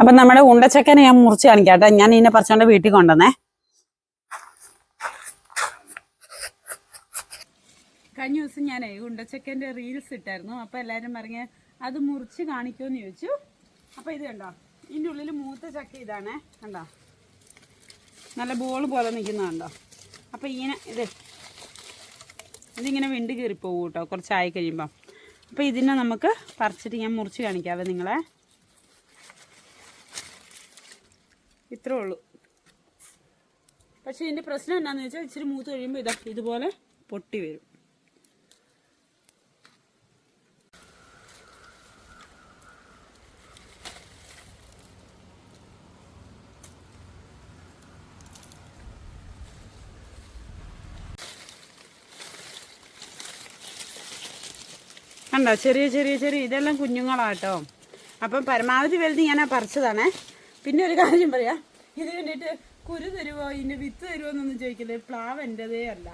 അപ്പൊ നമ്മുടെ ഉണ്ടച്ചക്കനെ ഞാൻ മുറിച്ച് കാണിക്കാട്ടെ ഞാൻ ഇതിനെ പറിച്ചോണ്ട് വീട്ടിൽ കൊണ്ടുവന്നേ. കഴിഞ്ഞ ദിവസം ഞാനേ ഉണ്ടച്ചക്കന്റെ റീൽസ് ഇട്ടായിരുന്നു. അപ്പൊ എല്ലാരും പറഞ്ഞ് അത് മുറിച്ച് കാണിക്കുമെന്ന് ചോദിച്ചു. അപ്പൊ ഇത് കണ്ടോ? ഇതിന്റെ ഉള്ളിൽ മൂത്ത ചക്ക ഇതാണേ. കണ്ടോ? നല്ല ബോൾ പോലെ നിൽക്കുന്നതാണ്ടോ അപ്പൊ ഇങ്ങനെ ഇത് ഇതിങ്ങനെ വിണ്ട് കയറി പോകും കേട്ടോ കുറച്ചായി കഴിയുമ്പോൾ അപ്പോൾ ഇതിനെ നമുക്ക് പറിച്ചിട്ട് ഞാൻ മുറിച്ച് കാണിക്കാവേ നിങ്ങളെ ഇത്രേ ഉള്ളൂ. പക്ഷേ ഇതിന്റെ പ്രശ്നം എന്താണെന്ന് വെച്ചാൽ ഇച്ചിരി മൂത്ത് കഴിയുമ്പോൾ ഇതാ ഇതുപോലെ പൊട്ടി വരും. കണ്ടോ? ചെറിയ ചെറിയ ചെറിയ ഇതെല്ലാം കുഞ്ഞുങ്ങളാട്ടോ അപ്പം പരമാവധി വലുത് ഞാൻ പറിച്ചതാണേ. പിന്നെ ഒരു കാര്യം പറയാം ഇത് കണ്ടിട്ട് കുരു തരുവോ ഇതിന്റെ വിത്ത് തരുമോ എന്നൊന്നും ചോദിക്കില്ലേ. പ്ലാവ് എന്റെതേ അല്ല.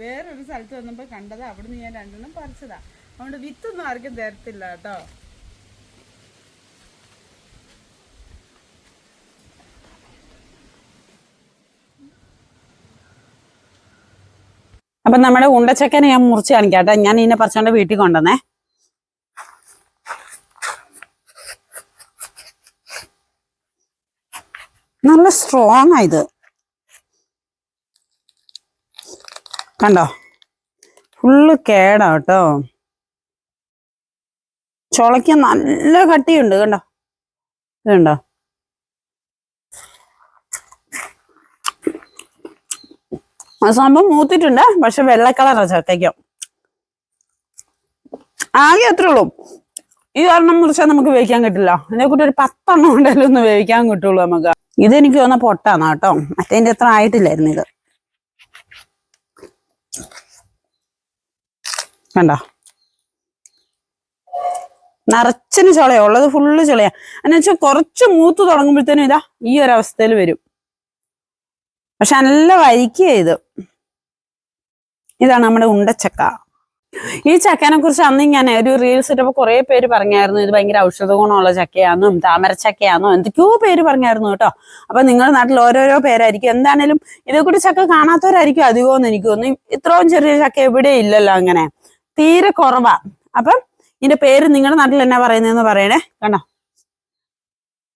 വേറൊരു സ്ഥലത്ത് വന്നപ്പോൾ കണ്ടത് അവിടുന്ന് ഞാൻ രണ്ടെണ്ണം പറിച്ചതാ. അതുകൊണ്ട് വിത്തൊന്നും ആർക്കും തരത്തില്ല കേട്ടോ. അപ്പം നമ്മുടെ ഉണ്ടച്ചക്കനെ ഞാൻ മുറിച്ച് കാണിക്കാം കേട്ടോ. ഞാൻ ഇതിനെ പറിച്ചുകൊണ്ട് വീട്ടിൽ കൊണ്ടുവന്നേ. നല്ല സ്ട്രോങ് ഇത്. കണ്ടോ? ഫുള്ള് കേടാ കേട്ടോ. ചുളയ്ക്ക് നല്ല കട്ടിയുണ്ട് കണ്ടോ? ഇതുണ്ടോ സംഭവം മൂത്തിട്ടുണ്ട് പക്ഷെ വെള്ള കളറാ ചക്കയ്ക്കും ആകെ അത്രേ ഉള്ളൂ. ഈ ഒരെണ്ണം മുറിച്ചാൽ നമുക്ക് വേവിക്കാൻ കിട്ടില്ല. അതിനെ കൂട്ടി ഒരു പത്തെണ്ണം ഉണ്ടെങ്കിലും ഒന്ന് വേവിക്കാൻ കിട്ടുള്ളൂ നമുക്ക്. ഇതെനിക്ക് തോന്നുന്ന പൊട്ടാണ് കേട്ടോ. മറ്റേതിന്റെ അത്ര ആയിട്ടില്ലായിരുന്നു ഇത്. കണ്ടോ? നിറച്ചിന് ചുളയാ ഉള്ളത് ഫുള്ള് ചുളയാ. എന്നു വെച്ചാൽ കുറച്ച് മൂത്ത് തുടങ്ങുമ്പോഴത്തേനും ഇതാ ഈ ഒരു അവസ്ഥയിൽ വരും. പക്ഷെ നല്ല വരിക്കുക ഇത്. ഇതാണ് നമ്മുടെ ഉണ്ടച്ചക്ക. ഈ ചക്കനെ കുറിച്ച് അന്ന് ഞാൻ ഒരു റീൽസ് ഇട്ടപ്പോൾ കുറെ പേര് പറഞ്ഞായിരുന്നു ഇത് ഭയങ്കര ഔഷധ ഗുണമുള്ള ചക്കയാന്നും താമരച്ചക്കയാന്നോ എന്തൊക്കെയോ പേര് പറഞ്ഞായിരുന്നു കേട്ടോ. അപ്പൊ നിങ്ങളുടെ നാട്ടിൽ ഓരോരോ പേരായിരിക്കും. എന്താണേലും ഇതേ കൂടി ചക്ക കാണാത്തവരായിരിക്കും അധികമെന്ന് എനിക്ക് തോന്നുന്നു. ഇത്രയും ചെറിയ ചക്ക എവിടെ ഇല്ലല്ലോ അങ്ങനെ. തീരെ കുറവാ. അപ്പം ഇതിന്റെ പേര് നിങ്ങളുടെ നാട്ടിൽ എന്നാ പറയുന്നതെന്ന് പറയണേ? കണ്ടോ?